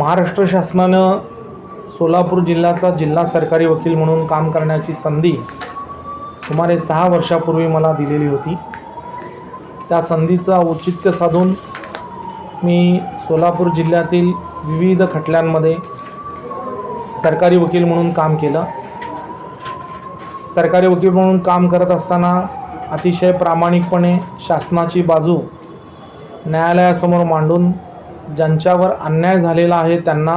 महाराष्ट्र शासनानं सोलापूर जिल्ह्याचा जिल्हा सरकारी वकील म्हणून काम करण्याची संधी सुमारे सहा वर्षापूर्वी मला दिलेली होती. त्या संधीचा औचित्य साधून मी सोलापूर जिल्ह्यातील विविध खटल्यांमध्ये सरकारी वकील म्हणून काम केलं. सरकारी वकील म्हणून काम करत असताना अतिशय प्रामाणिकपणे शासनाची बाजू न्यायालयासमोर मांडून ज्यांच्यावर अन्याय झालेला आहे त्यांना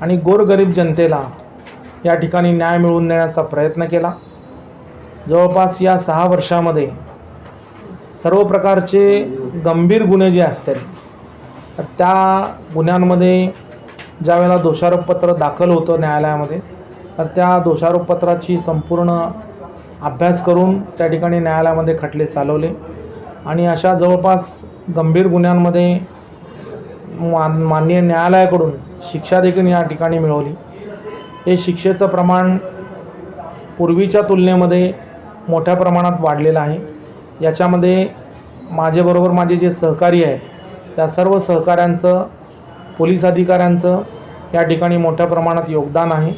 आणि गोरगरीब जनतेला या ठिकाणी न्याय मिळवून देण्याचा प्रयत्न केला. जवळपास या सहा वर्षामध्ये सर्व प्रकारचे गंभीर गुन्हे जे असतील तर त्या गुन्ह्यांमध्ये ज्यावेळेला दोषारोपपत्र दाखल होतं न्यायालयामध्ये तर त्या दोषारोपपत्राची संपूर्ण अभ्यास करून त्या ठिकाणी न्यायालयामध्ये खटले चालवले. आणि अशा जवळपास गंभीर गुन्ह्यांमध्ये मा माननीय न्यायालयाकडून शिक्षा देखील या ठिकाणी मिळवली. हे शिक्षेचं प्रमाण पूर्वीच्या तुलनेमध्ये मोठ्या प्रमाणात वाढलेलं आहे. याच्यामध्ये माझ्याबरोबर माझे जे सहकारी आहेत त्या सर्व सहकाऱ्यांचं पोलीस अधिकाऱ्यांचं या ठिकाणी मोठ्या प्रमाणात योगदान आहे.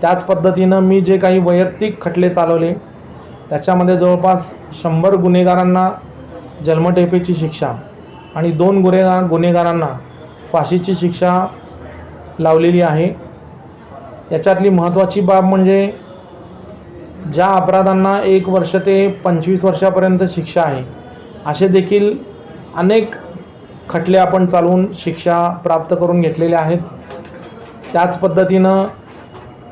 त्याच पद्धतीनं मी जे काही वैयक्तिक खटले चालवले त्याच्यामध्ये जवळपास शंभर गुन्हेगारांना जन्मठेपेची शिक्षा आणि दोन गुन्हेगार गुन्हेगारांना फाशीची शिक्षा लावलेली आहे. याच्यातली महत्त्वाची बाब म्हणजे ज्या अपराधांना एक वर्ष ते पंचवीस वर्षापर्यंत शिक्षा आहे असे देखील अनेक खटले आपण चालवून शिक्षा प्राप्त करून घेतलेल्या आहेत. त्याच पद्धतीनं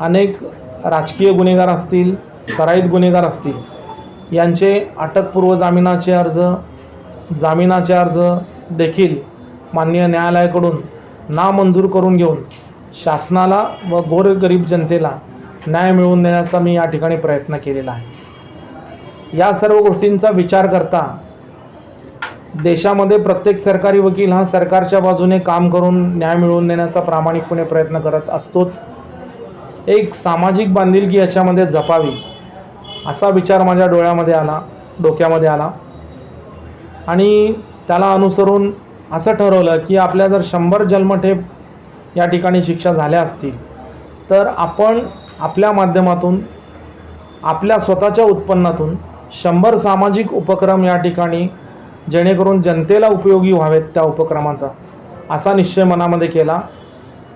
अनेक राजकीय गुन्हेगार असतील सराईत गुन्हेगार असतील यांचे अटकपूर्व जामिनाचे अर्ज जामिनाचे अर्ज देखील माननीय न्यायालयाकडून नामंजूर करून घेऊन शासनाला व गोरगरीब जनतेला न्याय मिळवून देण्याचा मी या ठिकाणी प्रयत्न केलेला आहे. या सर्व गोष्टींचा विचार करता देशामध्ये प्रत्येक सरकारी वकील हा सरकारच्या बाजूने काम करून न्याय मिळवून देण्याचा प्रामाणिकपणे प्रयत्न करत असतोच. एक सामाजिक बांधिलकी याच्यामध्ये जपावी असा विचार माझ्या डोळ्यामध्ये आला डोक्यामध्ये आला. आणि त्याला अनुसरून असं ठरवलं की आपल्या जर शंभर जन्मठेप या ठिकाणी शिक्षा झाल्या असतील तर आपण आपल्या माध्यमातून आपल्या स्वतःच्या उत्पन्नातून शंभर सामाजिक उपक्रम या ठिकाणी जेणेकरून जनतेला उपयोगी व्हावेत त्या उपक्रमाचा असा निश्चय मनामध्ये केला.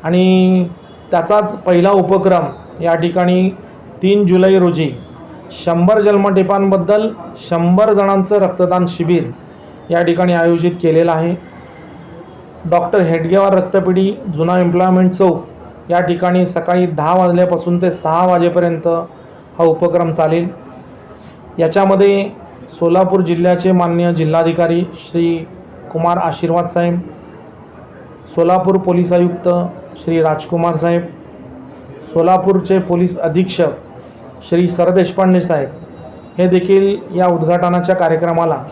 आणि त्याचाच पहिला उपक्रम या ठिकाणी तीन जुलै रोजी शंभर जन्मठेपांबद्दल शंभर जणांचं रक्तदान शिबिर या ठिकाणी आयोजित केलेलं आहे. डॉक्टर हेडगेवार रक्तपेढी जुना एम्प्लॉयमेंट चौक या ठिकाणी सकाळी दहा वाजल्यापासून ते सहा वाजेपर्यंत हा उपक्रम चालेल. याच्यामध्ये सोलापूर जिल्ह्याचे मान्य जिल्हाधिकारी श्री कुमार आशीर्वाद साहेब सोलापूर पोलीस आयुक्त श्री राजकुमार साहेब सोलापूरचे पोलीस अधीक्षक श्री सरदेशपांडे साहेब. हे देखील या उद्घाटनाच्या कार्यक्रमाला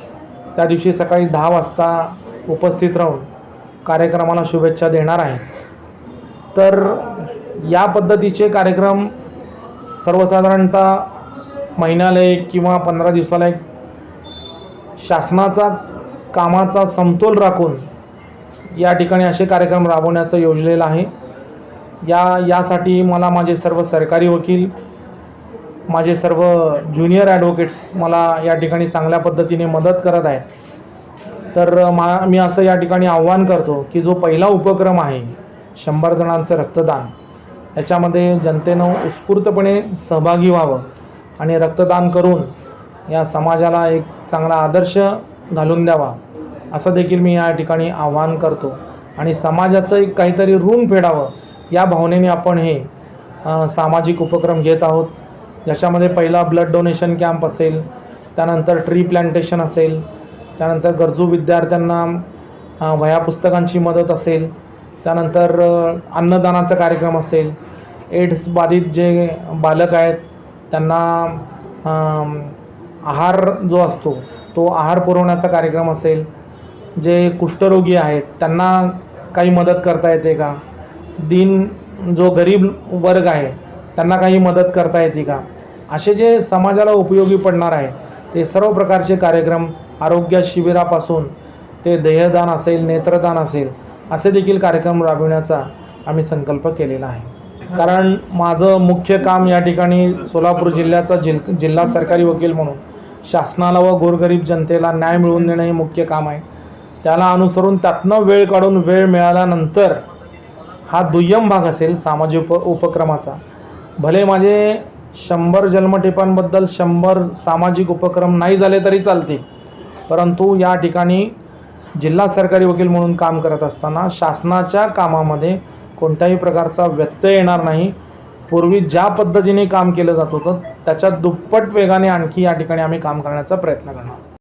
त्या दिवशी सकाळी दहा वाजता उपस्थित राहून कार्यक्रमाला शुभेच्छा देणार आहे. तर या पद्धतीचे कार्यक्रम सर्वसाधारणतः महिन्याला एक किंवा पंधरा दिवसाला एक शासनाचा कामाचा समतोल राखून या ठिकाणी असे कार्यक्रम राबवण्याचं योजलेलं आहे. या यासाठी मला माझे सर्व सरकारी वकील माझे सर्व ज्युनियर ॲडव्होकेट्स मला या ठिकाणी चांगल्या पद्धतीने मदत करत आहेत. तर मा मी असं या ठिकाणी आव्हान करतो की जो पहिला उपक्रम आहे शंभर जणांचं रक्तदान याच्यामध्ये जनतेनं उत्स्फूर्तपणे सहभागी व्हावं आणि रक्तदान करून या समाजाला एक चांगला आदर्श घालून द्यावा असं देखील मी या ठिकाणी आव्हान करतो. आणि समाजाचं एक काहीतरी ऋण फेडावं या भावनेने आपण हे सामाजिक उपक्रम घेत आहोत. ज्याच्यामध्ये पहिला ब्लड डोनेशन कॅम्प असेल त्यानंतर ट्री प्लांटेशन असेल त्यानंतर गरजू विद्यार्थ्यांना वह्या पुस्तकांची मदत असेल त्यानंतर अन्नदानाचा कार्यक्रम असेल एड्स बाधित जे बालक आहेत त्यांना आहार जो असतो तो आहार पुरवण्याचा कार्यक्रम असेल. जे कुष्ठरोगी आहेत त्यांना काही मदत करता येते का? दिन जो गरीब वर्ग आहे त्यांना काही मदत करता येते का? असे जे समाजाला उपयोगी पडणार आहे ते सर्व प्रकारचे कार्यक्रम आरोग्य शिबिरापासून ते देहदान असेल नेत्रदान असेल असे देखील कार्यक्रम राबविण्याचा आम्ही संकल्प केलेला आहे. कारण माझं मुख्य काम या ठिकाणी सोलापूर जिल्ह्याचा जिल जिल्हा सरकारी वकील म्हणून शासनाला व गोरगरीब जनतेला न्याय मिळवून देणं हे मुख्य काम आहे. त्याला अनुसरून त्यातनं वेळ काढून वेळ मिळाल्यानंतर हा दुय्यम भाग असेल सामाजिक उप उपक्रमाचा. भले माझे शंभर जन्मठेपांबद्दल शंभर सामाजिक उपक्रम नाही झाले तरी चालतील परंतु या ठिकाणी जिल्हा सरकारी वकील म्हणून काम करत असताना शासनाच्या कामामध्ये कोणत्याही प्रकारचा व्यत्यय येणार नाही. पूर्वी ज्या पद्धतीने काम केलं जात होतं त्याच्या दुप्पट वेगाने आणखी या ठिकाणी आम्ही काम करण्याचा प्रयत्न करणार